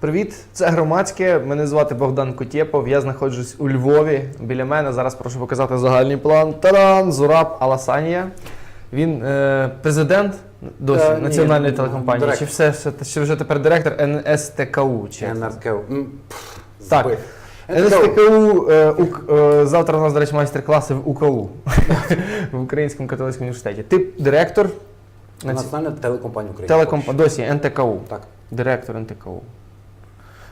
Привіт, це громадське. Мене звати Богдан Кутєпов. Я знаходжусь у Львові. Біля мене зараз прошу показати загальний план. Таран Зураб Аласанія. Він е, президент досі Та, ні, національної телекомпанії. директор. Чи все, все чи вже тепер директор НСТКУ? Чи як? М, пф, Так. збив. НСТКУ е, УК- е, завтра у нас, до речі, майстер-класи в УКУ в Українському католицькому університеті. Ти директор наці- Національна телекомпанія України. телекомп... досі НТКУ. Так. Директор НТКУ.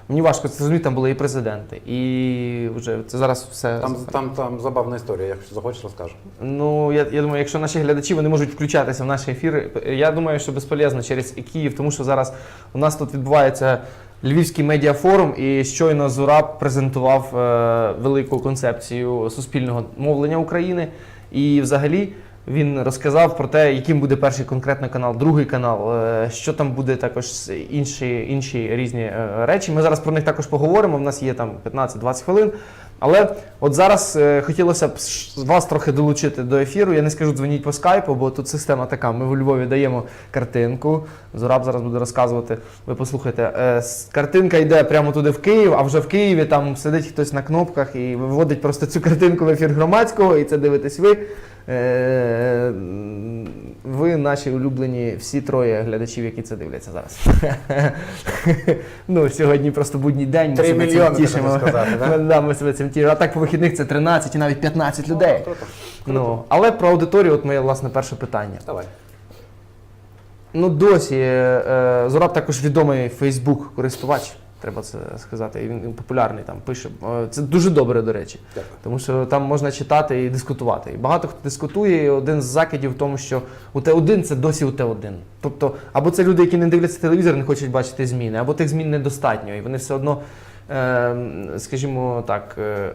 Мені важко це зрозуміти, там були і президенти, і вже це зараз все. Там, там, там забавна історія, якщо захочеш, розкажу. Ну, я, я думаю, якщо наші глядачі вони можуть включатися в наші ефіри, я думаю, що безполезно через Київ, тому що зараз у нас тут відбувається Львівський медіафорум, і щойно Зураб презентував е, велику концепцію суспільного мовлення України. І взагалі він розказав про те, яким буде перший конкретно канал, другий канал, е, що там буде також інші, інші різні е, речі. Ми зараз про них також поговоримо. У нас є там 15-20 хвилин. Але от зараз е, хотілося б вас трохи долучити до ефіру. Я не скажу дзвоніть по скайпу, бо тут система така. Ми в Львові даємо картинку. Зораб зараз буде розказувати. Ви послухайте, картинка йде прямо туди в Київ, а вже в Києві там сидить хтось на кнопках і виводить просто цю картинку в ефір громадського, і це дивитесь ви. Е, Ви наші улюблені всі троє глядачів, які це дивляться зараз. Ну, сьогодні просто будній день. ми себе цим тішимо. сказати, да? Ми, да, ми себе цим тішимо. А так по вихідних це 13 і навіть 15 людей. О. Ну, але про аудиторію, от моє власне перше питання. Давай. Ну, досі е, Зораб також відомий Facebook користувач, треба це сказати. І він популярний там пише. Е, Це дуже добре, до речі. Дякую. Тому що там можна читати і дискутувати. І багато хто дискутує, і один з закидів в тому, що УТ1 це досі УТ1. Тобто, або це люди, які не дивляться телевізор, не хочуть бачити зміни, або тих змін недостатньо, і вони все одно, е, скажімо так. Е,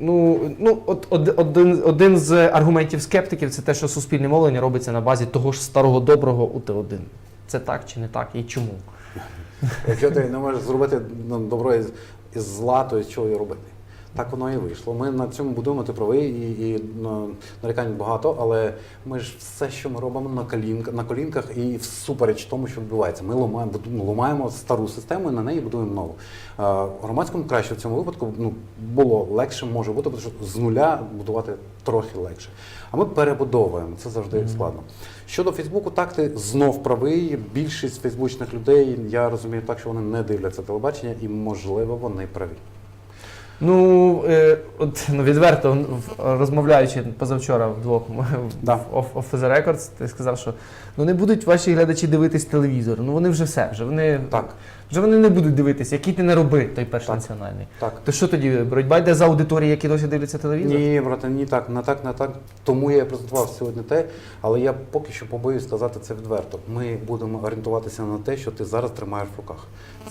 Ну, ну от од- один, один з аргументів скептиків це те, що суспільне мовлення робиться на базі того ж старого доброго УТ1. Це так чи не так, і чому? Якщо ти не можеш зробити ну, добро із, із зла, то з чого його робити? Так воно і вийшло. Ми на цьому будуємо, ти правий, і, і ну, нарікань багато, але ми ж все, що ми робимо на колінках, на колінках і всупереч тому, що відбувається. Ми ламаємо, буду- ламаємо стару систему і на неї будуємо нову. А, громадському краще в цьому випадку ну, було легше може бути, тому що з нуля будувати трохи легше. А ми перебудовуємо, це завжди складно. Щодо Фейсбуку, так ти знов правий. Більшість фейсбучних людей, я розумію так, що вони не дивляться телебачення, і можливо вони праві. Ну, е, от, ну відверто, розмовляючи позавчора вдвох Да. в Off, Off the Records, ти сказав, що ну не будуть ваші глядачі дивитись телевізор. Ну вони вже все, вже вони, Так. вже вони не будуть дивитись, який ти не роби, той перший Так. національний. Так. То що тоді? Боротьба йде за аудиторії, які досі дивляться телевізор? Ні, брате, ні так, не так, не так. Тому я презентував сьогодні те, але я поки що побоюсь сказати це відверто. Ми будемо орієнтуватися на те, що ти зараз тримаєш в руках.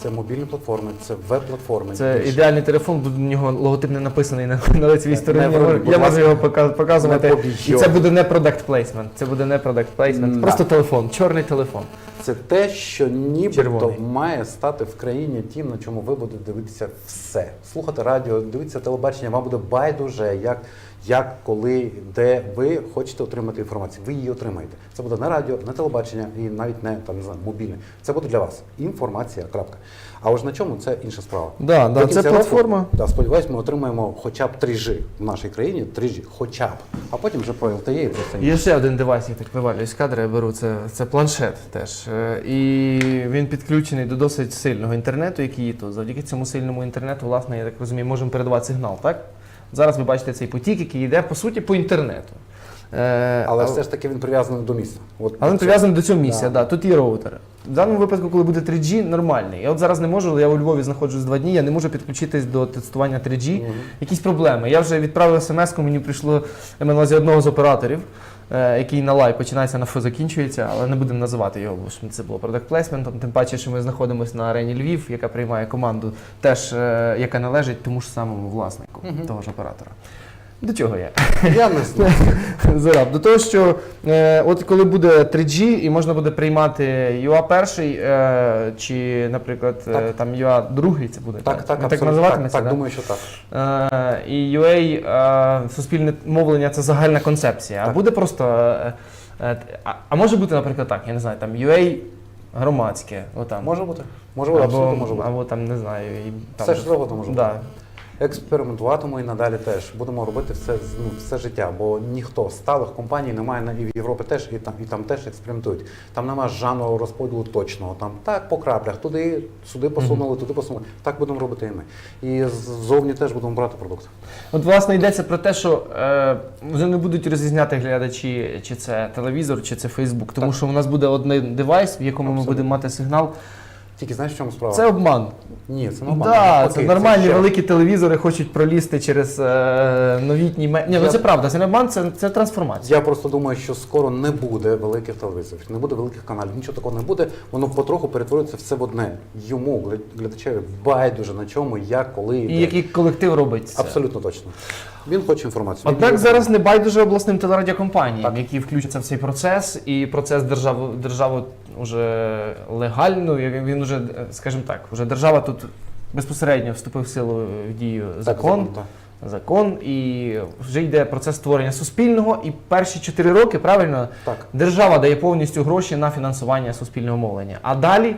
Це мобільні платформи, це веб-платформи. Це Більше. ідеальний телефон, бо у нього логотип не написаний на, на лицевій стороні. не Я можу- я можу його пока- показувати. І це буде не product placement. Це буде не product placement. Просто телефон, чорний телефон. Це те, що нібито Червоний. має стати в країні тим, на чому ви будете дивитися все. Слухати радіо, дивитися телебачення, вам буде байдуже, як, як, коли, де ви хочете отримати інформацію. Ви її отримаєте. Це буде не радіо, не телебачення і навіть не там не знаю, мобільне. Це буде для вас інформація. Крапка. А ось на чому це інша справа. Да, да, це року, платформа. да, сподіваюсь, ми отримаємо хоча б 3G в нашій країні, 3G, хоча б, а потім вже про LTE і про інше. Є ще один девайс, я так вивалюю з кадри, я беру це, це планшет теж. Е, І він підключений до досить сильного інтернету, який є тут. Завдяки цьому сильному інтернету, власне, я так розумію, можемо передавати сигнал, так? Зараз ви бачите цей потік, який йде по суті по інтернету. Е, Але все ж таки він прив'язаний до міста. От але він прив'язаний до цього місця, Да. да. тут є роутер. В даному випадку, коли буде 3G, нормальний. Я от зараз не можу, я у Львові знаходжусь два дні, я не можу підключитись до тестування 3G. Мгм. Якісь проблеми. Я вже відправив смс-ку, мені прийшло я маю на увазі одного з операторів, який на лай починається на фо закінчується, але не будемо називати його, бо ж це було продакт плейсментом. Тим паче, що ми знаходимося на арені Львів, яка приймає команду, теж е, яка належить тому ж самому власнику того ж оператора. До чого я? Я не знаю. Зараб. До того, що е, от коли буде 3G і можна буде приймати UA перший, е, чи, наприклад, е, Так. там UA другий, це буде Так, так, так абсолютно. називатиметься. Так, да? так, думаю, що так. Е, і UA, е, суспільне мовлення це загальна концепція. А Так. буде просто. е, е, а, а може бути, наприклад, так, я не знаю, там UA громадське. Отам. Може бути. Може бути, абсолютно може бути. або там, не знаю, і там. Все, що завгодно може да. Експериментуватимемо і надалі теж. Будемо робити все, ну, все життя, бо ніхто з сталих компаній немає і в Європі теж, і там, і там теж експериментують. Там немає жанру розподілу точного. Там так по краплях, туди, сюди посунули, туди посунули. Так будемо робити і ми. І ззовні теж будемо брати продукт. От, власне, йдеться про те, що е, вже не будуть розрізняти глядачі, чи це телевізор, чи це Фейсбук, тому Так. що у нас буде один девайс, в якому ми будемо мати сигнал. Тільки знаєш, в чому справа? Це обман. Ні, це нормально. да, Окей, це нормальні ще- великі телевізори хочуть пролізти через е, новітні ме... Ні, ну Я- це правда, це не обман, це, це трансформація. Я просто думаю, що скоро не буде великих телевізорів, не буде великих каналів, нічого такого не буде. Воно потроху перетворюється все в одне. Йому гля- глядачеві байдуже на чому, як, коли і, І де. який колектив робить це. Абсолютно точно. Він хоче інформацію. Однак зараз не байдуже обласним телерадіокомпаніям, які включаться в цей процес, і процес держави держави вже легально. Він вже, скажімо так, вже держава тут безпосередньо вступив в силу в дію закон. так. Закон і вже йде процес створення суспільного. І перші чотири роки правильно Так. держава дає повністю гроші на фінансування суспільного мовлення. А далі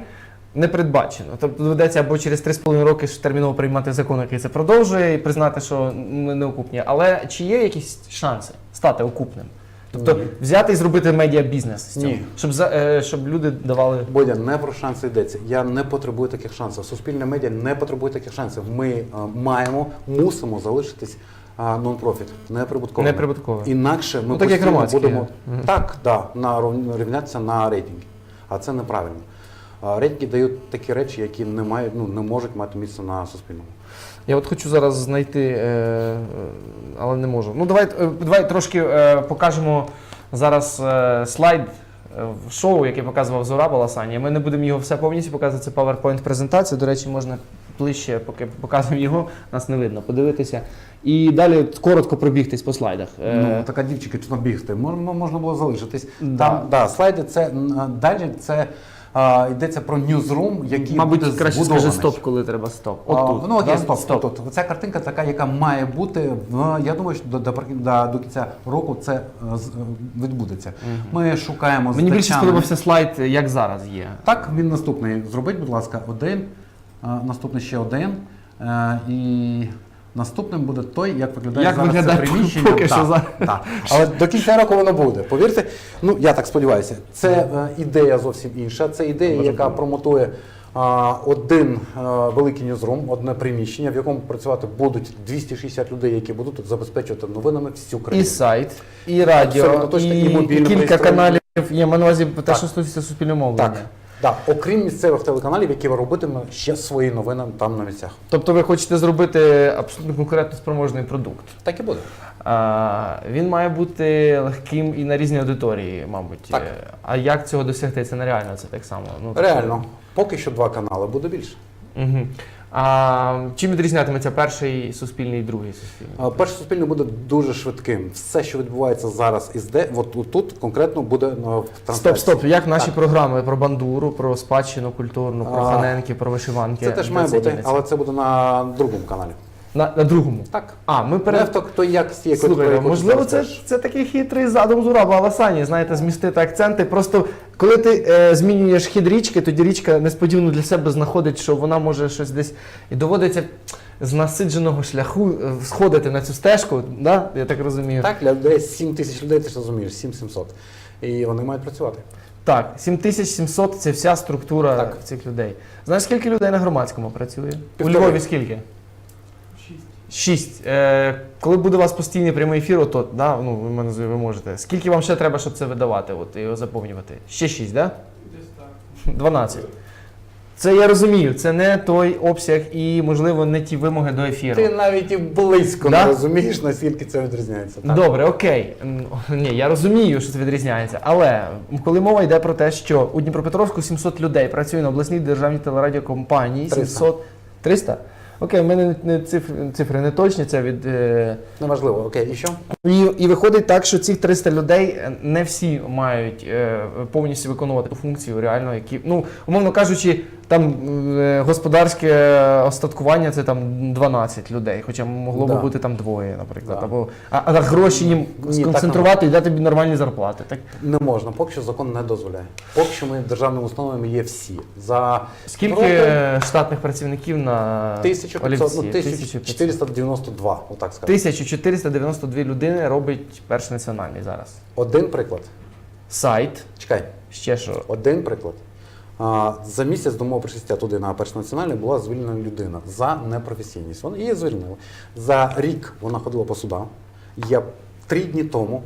не передбачено. Тобто доведеться або через 3,5 роки терміново приймати закон, який це продовжує, і признати, що ми не окупні. Але чи є якісь шанси стати окупним? Тобто Ні. взяти і зробити медіабізнес з цього, Ні. щоб за е, щоб люди давали. Бодя, не про шанси йдеться. Я не потребую таких шансів. Суспільне медіа не потребує таких шансів. Ми е, маємо, мусимо залишитись е, нон-профіт, неприбутковими. Неприбутковими. Інакше ми Ну, так як постійно громадські. будемо так, да, на ров- рівнятися на рейтинги. А це неправильно. А, Рейтинги дають такі речі, які не мають, ну не можуть мати місце на суспільному. Я от хочу зараз знайти, е, але не можу. Ну давай, е, давай трошки е, покажемо зараз слайд в шоу, яке показував Зора Баласані. Ми не будемо його все повністю показувати. Це PowerPoint презентація. До речі, можна ближче, поки показуємо його, нас не видно, подивитися. І далі коротко пробігтись по слайдах. Ну, така дівчинка, чи бігти, можна, можна було залишитись. Да. Там, да, слайди це далі це а, йдеться про ньюзрум, який Мабуть, буде краще збудований. скажи стоп, коли треба стоп. А, От тут. ну окей, да? стоп, Тут. Ця картинка така, яка має бути. В, я думаю, що до, до, до, до кінця року це е, е, відбудеться. Ми шукаємо з Мені більше Тетяною- сподобався слайд, як зараз є. Так, він наступний. Зробіть, будь ласка, один. е, Наступний ще один. І наступним буде той, як виглядає Як зараз виглядає це приміщення. поки що зараз. так. Але до кінця року воно буде. Повірте, ну я так сподіваюся. Це е, ідея зовсім інша. Це ідея, яка промотує. а, Один е, великий ньюзрум, одне приміщення, в якому працювати будуть 260 людей, які будуть тут забезпечувати новинами всю І країну. сайт, і радіо, точно, і, і мобільний кілька каналів. Є маю на увазі те, що стосується суспільного мовлення. Так, так, окрім місцевих телеканалів, які робитиме ще свої новини там на місцях. Тобто ви хочете зробити абсолютно конкурентно спроможний продукт. Так і буде. А, він має бути легким і на різні аудиторії, мабуть. Так. А як цього досягти? Це нереально, це так само. Ну, Реально, поки що два канали, буде більше. Угу. А, чим відрізнятиметься перший суспільний і другий суспільний? Перший суспільний буде дуже швидким. Все, що відбувається зараз і де, от тут конкретно буде е, в Стоп, стоп. Як наші Так. програми про бандуру, про спадщину культурну, про А, ханенки, про вишиванки? Це теж має бути, але це буде на другому каналі. На, на другому. Так. А, ми перед... в то, хто як якої Слухайте, можливо, це, це такий хитрий задум Зураба Аласані, знаєте, змістити акценти. Просто коли ти е, змінюєш хід річки, тоді річка несподівано для себе знаходить, що вона може щось десь і доводиться з насидженого шляху е, сходити на цю стежку, да? я так розумію. Так, для людей 7 тисяч людей, ти ж розумієш, 7-700. І вони мають працювати. Так, 7700 це вся структура Так. цих людей. Знаєш, скільки людей на громадському працює? Півтори. У Львові скільки? Шість. Е, коли буде у вас постійний прямий ефір, ото, да, ну, ви, мене, ви можете. Скільки вам ще треба, щоб це видавати от, і його заповнювати? Ще шість, так? Да? 12. Це я розумію, це не той обсяг і, можливо, не ті вимоги до ефіру. Ти навіть і близько Да? не розумієш, наскільки це відрізняється. Так. Добре, окей. Ні, я розумію, що це відрізняється. Але коли мова йде про те, що у Дніпропетровську 700 людей працює на обласній державній телерадіокомпанії, 300. 700... 300? Окей, в мене не цифри, цифри не точні, це від. Е... Неважливо, окей, і що? І, і виходить так, що цих 300 людей е, не всі мають е, повністю виконувати ту функцію, реально, які, ну, умовно кажучи, там е, господарське остаткування це там 12 людей, хоча могло би Да. бути там двоє, наприклад. Да. Або, а, а гроші їм так сконцентрувати і дати тобі нормальні зарплати. Так? Не можна, поки що закон не дозволяє. Поки що ми державними установами є всі. За Скільки проти штатних працівників на 1500, олівці? ну, 1492, отак скажемо. 1492 людини робить перший національний зараз. Один приклад. Сайт, Чекай, ще що. один приклад. За місяць до мого пришестя туди на перший національний була звільнена людина за непрофесійність. Вона її звільнили. За рік вона ходила по судам. Я три дні тому,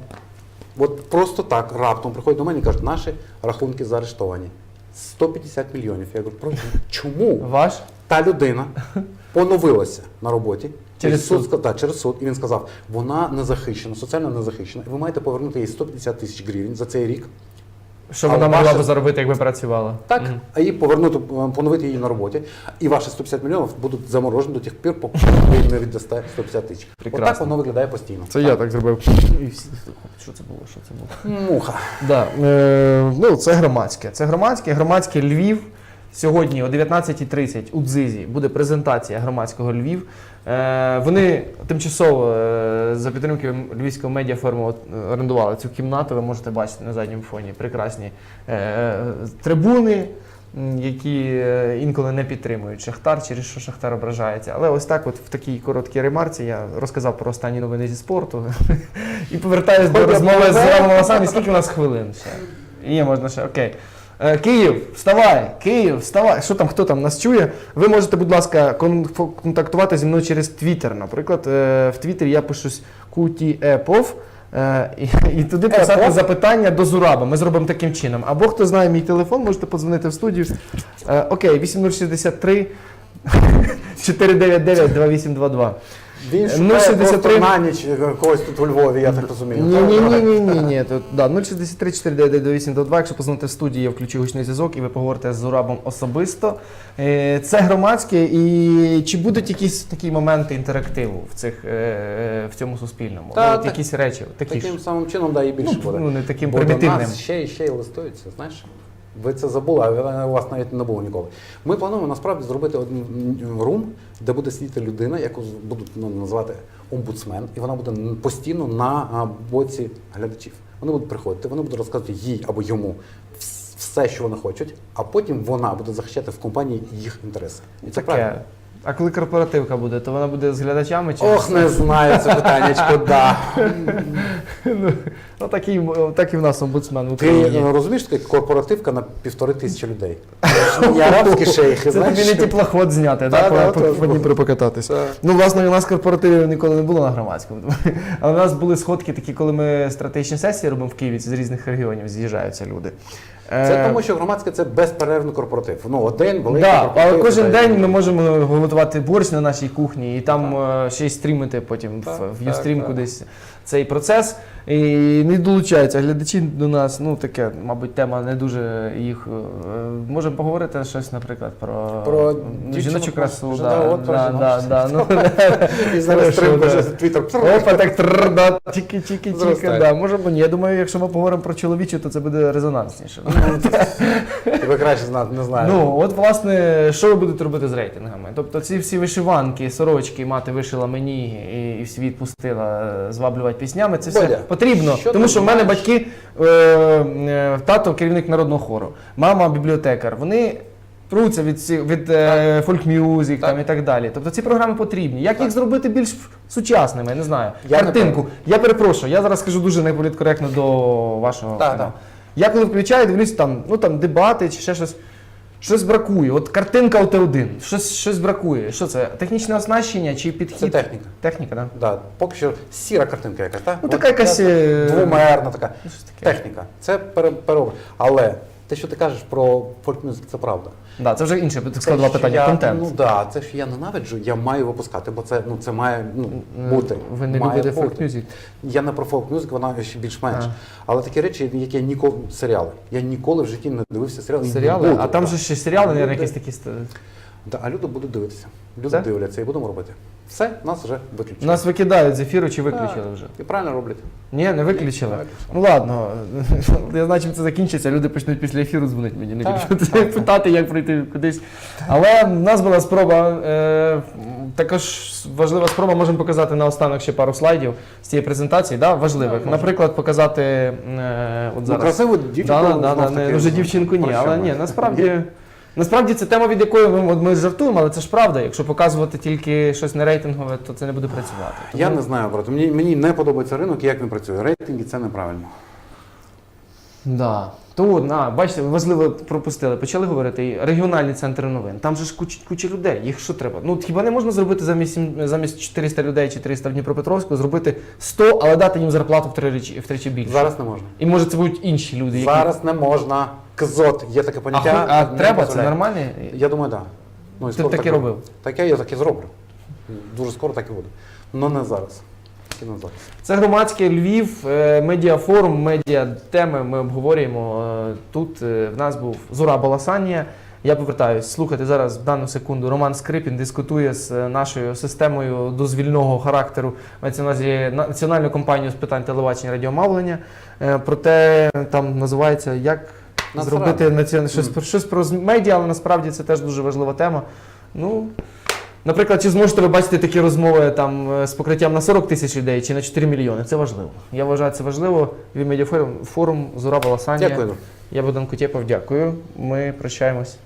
от просто так раптом приходять до мене і кажуть, наші рахунки заарештовані. 150 мільйонів. Я говорю, чому? Ваш? Та людина поновилася на роботі. Через суд, суд. Так, через суд. І він сказав, вона не захищена, соціально не захищена. І ви маєте повернути їй 150 тисяч гривень за цей рік. Що вона могла б заробити, якби працювала? Так, а їй повернути, е, поновити її на роботі. І ваші 150 мільйонів будуть заморожені до тих пір, поки ви не віддасте 150 тисяч. Прекрасно. Отак воно виглядає постійно. Це я так зробив. Що це було? Що це було? Муха. Да, е, ну, це громадське. Це громадське, громадське Львів. Сьогодні о 19.30 у Дзизі буде презентація громадського Львів. Е, вони тимчасово е, за підтримки Львівського медіафоруму орендували цю кімнату. Ви можете бачити на задньому фоні прекрасні е, трибуни, які інколи не підтримують Шахтар, через що Шахтар ображається. Але ось так, от в такій короткій ремарці, я розказав про останні новини зі спорту і повертаюся до розмови з. Романом Лосані. Скільки у нас хвилин ще? Є, можна ще. Окей. Е, Київ, вставай! Київ, вставай! Що там, хто там нас чує? Ви можете, будь ласка, контактувати зі мною через Твіттер. Наприклад, е, в Твіттері я пишусь Куті Епов. е, І, і туди писати запитання до Зураба. Ми зробимо таким чином. Або хто знає мій телефон, можете подзвонити в студію. Окей, 8063 499 2822. Він Ну, шукає 63. просто на ніч е, когось тут у Львові, я так розумію. Ні, ні, ні, ні, ні, ні. Тут да 063 499 822. Якщо позвоните в студії, я включу гучний зв'язок і ви поговорите з Зурабом особисто. Е, Це громадське, і чи будуть якісь такі моменти інтерактиву в цих е, в цьому суспільному? Та, Будуть так- якісь речі, такі Таким ж самим чином, да, і більше ну, буде. ну, не таким Бо до примітивним. нас ще і ще й листуються, знаєш? Ви це забули, а у вас навіть не було ніколи. Ми плануємо насправді зробити один рум, де буде сидіти людина, яку будуть ну, називати омбудсмен, і вона буде постійно на боці глядачів. Вони будуть приходити, вони будуть розказувати їй або йому все, що вони хочуть, а потім вона буде захищати в компанії їх інтереси. І це правильно. А коли корпоративка буде, то вона буде з глядачами чи Ох, не знаю це питаннячко, да. ну, ну, так, і, так і в нас омбудсмен в Ти Україні. е, розумієш, таке корпоративка на півтори тисячі людей. Не арабські шейхи, Це знаєш. тобі не що? теплоход зняти, Та, да, да, по, Дніпру покататися. Ну, власне, у нас корпоративів ніколи не було на громадському. Але у нас були сходки такі, коли ми стратегічні сесії робимо в Києві, з різних регіонів з'їжджаються люди. Це Е, тому, що громадське це безперервний корпоратив. Ну, один великий Да, корпоратив. але кожен день ми можемо готувати борщ на нашій кухні і там так. ще й стрімити потім Так, в, в Юстрім кудись цей процес. І не долучаються глядачі до нас. Ну таке, мабуть, тема не дуже їх. е, Можемо поговорити щось, наприклад, про, Про ну, жіночу красу. Да, да, да, да, ну, І зараз Хорошо, вже твіттер. Опа, так тррр, да, тільки, тільки, тільки, да. Може, бо ні. Я думаю, якщо ми поговоримо про чоловічу, то це буде резонансніше. Тебе краще знати, не знаю. Ну, от власне, що ви будете робити з рейтингами? Тобто ці всі вишиванки, сорочки, мати вишила мені і, і в світ пустила е, зваблювати піснями. Це все Бодя, потрібно. що тому ти що в мене знаєш? батьки, е, е, тато керівник народного хору, мама бібліотекар. Вони. Пруться від, ці- від е, фольк-мюзик там, і так далі. Тобто ці програми потрібні. Як їх зробити більш сучасними, я не знаю. Я Картинку. Я перепрошую, я зараз скажу дуже неполіткоректно до вашого Так, каналу. так. Я коли включаю, дивлюсь там, ну там дебати чи ще щось. Щось бракує. От картинка ОТ1, щось, щось бракує. Що це? Технічне оснащення чи підхід? Це техніка. Техніка, так? Да, поки що сіра картинка якась, так? Ну, така якась, е, Двомерна така. Техніка. Це пере- переобраз. Але те, що ти кажеш про фольк-мюзик, це правда. Да, це вже інше що питання. я, Контент. Ну да, це ж я ненавиджу, я маю випускати, бо це, ну, це має ну, бути. Ви не Має любите бути. фольк-мюзик? Я не про фолк-мюзик, вона ще більш-менш. А. Але такі речі, які я ніколи серіали. Я ніколи в житті не дивився серіали. Серіали? буду, А там же ще серіали, Люди- наверное, якісь такі. Да, а люди будуть дивитися. Люди Це? дивляться і будемо робити. Все, нас вже виключили. Нас викидають з ефіру чи виключили Так. вже? І правильно роблять. Ні, не виключили. Не. Ну ладно, я знаю, чим це закінчиться. Люди почнуть після ефіру дзвонити мені, не Так, більше питати, як пройти кудись. Але в нас була спроба, е, також важлива спроба, можемо показати наостанок ще пару слайдів з цієї презентації, да, важливих. Наприклад, показати е, от Ну, зараз. красиву дівчинку. Да, да, да, не, вже дівчинку ні, але ні, насправді. Насправді це тема, від якої ми, ми жартуємо, але це ж правда. Якщо показувати тільки щось не рейтингове, то це не буде працювати. Я не знаю, брат. Мені, мені не подобається ринок, і як він працює. Рейтинги це неправильно. Да. То на, бачите, важливо пропустили. Почали говорити регіональні центри новин. Там же ж куча, куча людей. Їх що треба? Ну хіба не можна зробити замість замість 400 людей чи 300 в Дніпропетровську, зробити 100, але дати їм зарплату втричі, втричі більше. Зараз не можна. І може це будуть інші люди. Які... Зараз не можна. Кзот, є таке поняття. а треба, це нормально? Я думаю, так. Да. Ну, і Ти скоро так буде. робив? Таке я так і зроблю. Дуже скоро так і буде. Ну не зараз. Тільки не зараз. Це громадський Львів, е, медіафорум, медіа теми ми обговорюємо. Е, Тут е, в нас був Зура Баласанія. Я повертаюсь. Слухайте зараз в дану секунду. Роман Скрипін дискутує з е, нашою системою дозвільного характеру мається на увазі національну компанію з питань телебачення і радіомовлення. Е, Проте там називається як. Зробити націон... щось, про- щось про медіа, але насправді це теж дуже важлива тема. Ну, Наприклад, чи зможете ви бачити такі розмови там е, з покриттям на 40 тисяч людей чи на 4 мільйони? Це важливо. Я вважаю, це важливо. Від медіафорум форум Зураба Баласанія. Дякую. Я Богдан Кутєпов, дякую. Ми прощаємось.